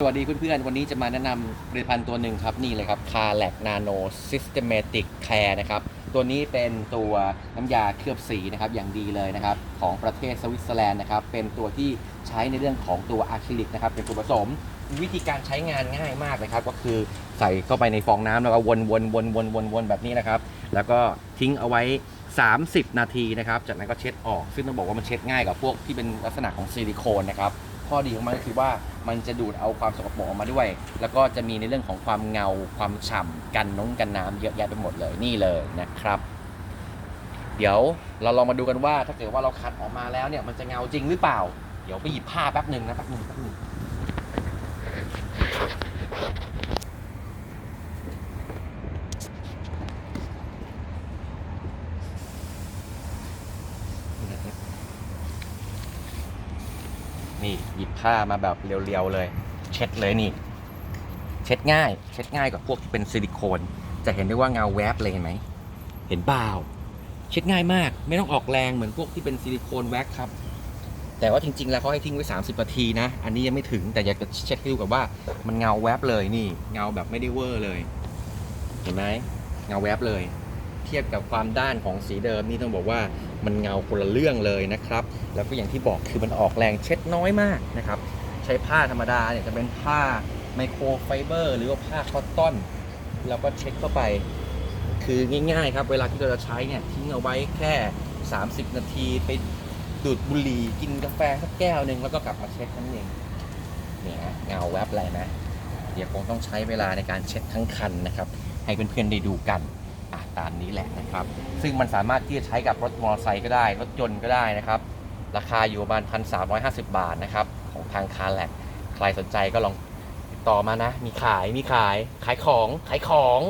สวัสดีเพื่อนๆ วันนี้จะมาแนะนำผลิตภัณฑ์ตัวหนึ่งครับ นี่เลยครับ c a r l a c Nano Systematic Care นะครับ ตัวนี้เป็นตัวน้ำยาเคลือบสีนะครับ อย่างดีเลยนะครับ ของประเทศสวิตเซอร์แลนด์นะครับ เป็นตัวที่ใช้ในเรื่องของตัวอะคริลิกนะครับ เป็นตัวนผสม วิธีการใช้งานง่ายมากนะครับ ก็คือใส่เข้าไปในฟองน้ำแล้วก็วนวนวนวนวนวนแบบนี้นะครับ แล้วก็ทิ้งเอาไว้ 30 นาทีนะครับ จากนั้นก็เช็ดออก ซึ่งต้องบอกว่ามันเช็ดง่ายกว่าพวกที่เป็นลักษณะของซิลิโคนนะครับ ข้อดีของมันก็คือว่ามันจะดูดเอาความสกปรกออกมาด้วย แล้วก็จะมีในเรื่องของความเงาความฉ่ำกันน้องกันน้ำเยอะแยะไปหมดเลยนี่เลยนะครับ เดี๋ยวเราลองมาดูกันว่าถ้าเกิดว่าเราคัดออกมาแล้วเนี่ยมันจะเงาจริงหรือเปล่า เดี๋ยวไปหยิบผ้าแป๊บหนึ่งนะแป๊บหนึ่งแป๊บหนึ่ง นี่หยิบผ้ามาแบบเรียวๆเลย เช็ดเลยนี่ เช็ดง่าย เช็ดง่ายกว่าพวกที่เป็นซิลิโคน จะเห็นได้ว่าเงาแวบเลยเห็นไหมเห็นเปล่าเช็ดง่ายมาก ไม่ต้องออกแรงเหมือนพวกที่เป็นซิลิโคนแว็กครับ แต่ว่าจริงๆ แล้วเขาให้ทิ้งไว้ 30นาทีนะ อันนี้ยังไม่ถึงแต่อยากจะเช็ดให้ดูกับว่ามันเงาแวบเลยนี่ เงาแบบไม่ได้เวอร์เลย เห็นไหมเงาแวบเลย เทียบกับความด้านของสีเดิมนี่ต้องบอกว่ามันเงาคนละเรื่องเลยนะครับ แล้วก็อย่างที่บอกคือมันออกแรงเช็ดน้อยมากนะครับ ใช้ผ้าธรรมดาเนี่ยจะเป็นผ้าไมโครไฟเบอร์ หรือว่าผ้าคอตตอน แล้วก็เช็ดเข้าไป คือง่ายๆครับ เวลาที่เราจะใช้เนี่ยทิ้งเอาไว้แค่ 30 นาทีไปดูดบุหรี่กินกาแฟสักแก้วหนึ่งแล้วก็กลับมาเช็ดนั่นเองเนี่ยเงาแวบอะไรนะเดี๋ยวคงต้องใช้เวลาในการเช็ดทั้งคันนะครับ ให้เพื่อนๆได้ดูกัน ตามนี้แหละนะครับ ซึ่งมันสามารถที่จะใช้กับรถมอเตอร์ไซค์ก็ได้ รถยนต์ก็ได้นะครับ ราคาอยู่ประมาณ 1,350 บาทนะครับ ของทางคาร์แลกใครสนใจก็ลองติดต่อมานะ มีขายมีขายขายของขายของ